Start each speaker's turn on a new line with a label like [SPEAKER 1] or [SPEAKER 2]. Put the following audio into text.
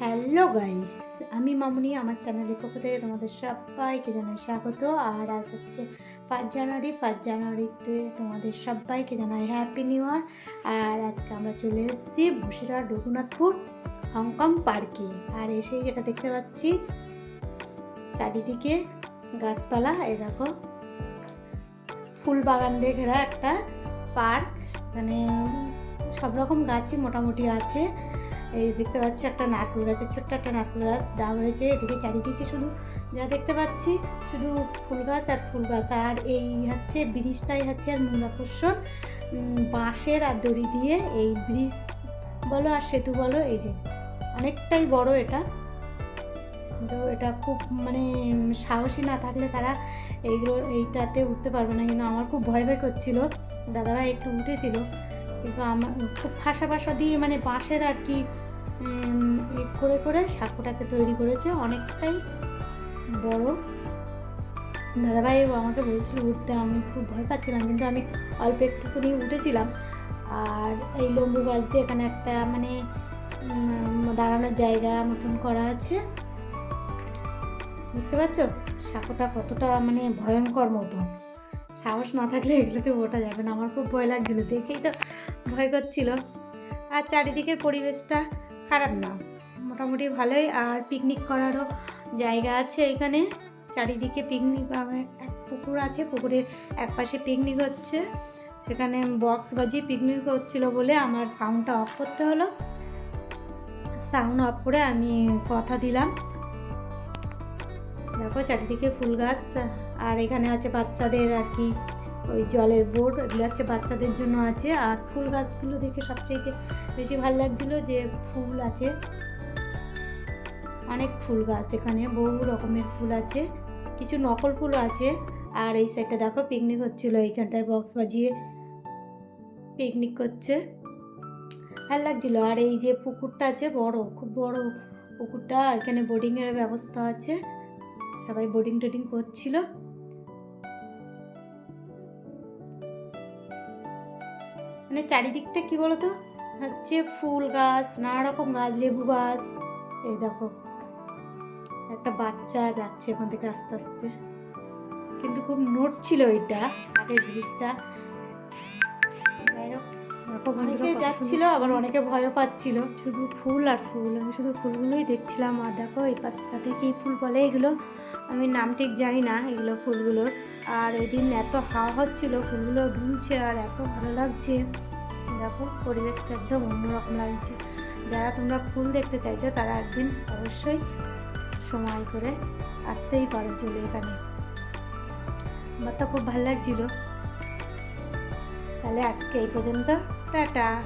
[SPEAKER 1] Hello guys, আমি মামুনি, আমার চ্যানেলের পক্ষ থেকে তোমাদের সবাইকে জানাই স্বাগত। আর আজ হচ্ছে পাঁচ জানুয়ারি, পাঁচ জানুয়ারিতে তোমাদের সবাইকে জানাই হ্যাপি নিউ ইয়ার আর আজকে আমরা চলে এসেছি বসিরহাট রঘুনাথপুর হংকং পার্কে। আর এসে যেটা দেখতে পাচ্ছি, চারিদিকে গাছপালা। দেখো ফুল বাগান দিয়ে ঘেরা একটা পার্ক। মানে সব রকম গাছই মোটামুটি আছে। এই দেখতে পাচ্ছি একটা নারকেল গাছের ছোট্ট একটা নারকেল গাছ। ডাব হয়েছে এদিকে চারিদিকে শুধু যা দেখতে পাচ্ছি, শুধু ফুল গাছ আর ফুল গাছ। আর এই হচ্ছে ব্রিজটাই হচ্ছে আর মূল আকর্ষণ বাঁশের আর দড়ি দিয়ে এই ব্রিজ বলো আর সেতু বলো, এই যে অনেকটাই বড় এটা। তো এটা খুব মানে সাহসী না থাকলে তারা এইগুলো এইটাতে উঠতে পারবে না। কিন্তু আমার খুব ভয় ভয় করছিল। দাদাভাই একটু উঠেছিল। কিন্তু আমার খুব ফাঁসা ফাঁসা দিয়ে মানে বাঁশের আর কি করে করে সাঁকোটাকে তৈরি করেছে। অনেকটাই বড়। দাদাভাই আমাকে বলছিল, উঠতে আমি খুব ভয় পাচ্ছিলাম, কিন্তু আমি অল্প একটুখানি উঠেছিলাম। আর এই লম্বু গাছ দিয়ে এখানে একটা মানে দাঁড়ানোর জায়গা মতন করা আছে। দেখতে পাচ্ছ? সাঁকোটা কতটা মানে ভয়ঙ্কর মতন। সাহস না থাকলে এগুলোতে ওঠা যাবে না। আমার খুব ভয় লাগছিল, দেখেই তো ভয় করছিল। আর চারিদিকের পরিবেশটা খারাপ না। মোটামুটি ভালোই। আর পিকনিক করারও জায়গা আছে এখানে। চারিদিকে পিকনিক এক পুকুর আছে পুকুরের এক পাশে পিকনিক হচ্ছে। সেখানে বক্স বাজিয়ে পিকনিক হচ্ছিল বলে আমার সাউন্ডটা অফ করতে হলো। সাউন্ড অফ করে আমি কথা দিলাম। দেখো চারিদিকে ফুল গাছ আর এখানে আছে বাচ্চাদের আর কি ওই জলের বোর্ড এগুলো হচ্ছে বাচ্চাদের জন্য আছে। আর ফুল গাছগুলো দেখে সবচেয়ে বেশি ভালো লাগছিল যে ফুল আছে। অনেক ফুল গাছ এখানে, বহু রকমের ফুল আছে। কিছু নকল ফুলও আছে। আর এই সাইডটা দেখো পিকনিক হচ্ছিল, এইখানটায় বক্স বাজিয়ে পিকনিক করছে। ভালো লাগছিল। আর এই যে পুকুরটা আছে, বড়, খুব বড় পুকুরটা, এখানে বোর্ডিংয়ের ব্যবস্থা আছে। সবাই বোর্ডিং টোডিং করছিল। মানে চারিদিকটা কি বলতো? হচ্ছে ফুল গাছ নানা রকম গাছ লেবু গাছ। এই দেখো একটা বাচ্চা যাচ্ছে ওখান থেকে আস্তে আস্তে। কিন্তু খুব নোট ছিল ওইটা আগের ব্রিজটা অনেকে যাচ্ছিল আবার অনেকে ভয়ও পাচ্ছিল। শুধু ফুল আর ফুল আমি শুধু ফুলগুলোই দেখছিলাম। আর দেখো এই পাশটাতে কী ফুল বলে এগুলো? আমি নাম ঠিক জানি না এগুলো ফুলগুলোর। আর ওই দিন এত হাওয়া হচ্ছিল, ফুলগুলো দুলছে আর এত ভালো লাগছে। দেখো, পরিবেশটা একদম অন্যরকম লাগছে। যারা তোমরা ফুল দেখতে চাইছো, তারা একদিন অবশ্যই সময় করে আসতেই পারো চলে এখানে। আমার তো খুব ভালো লাগছিল। তাহলে আজকে এই পর্যন্ত, টাটা।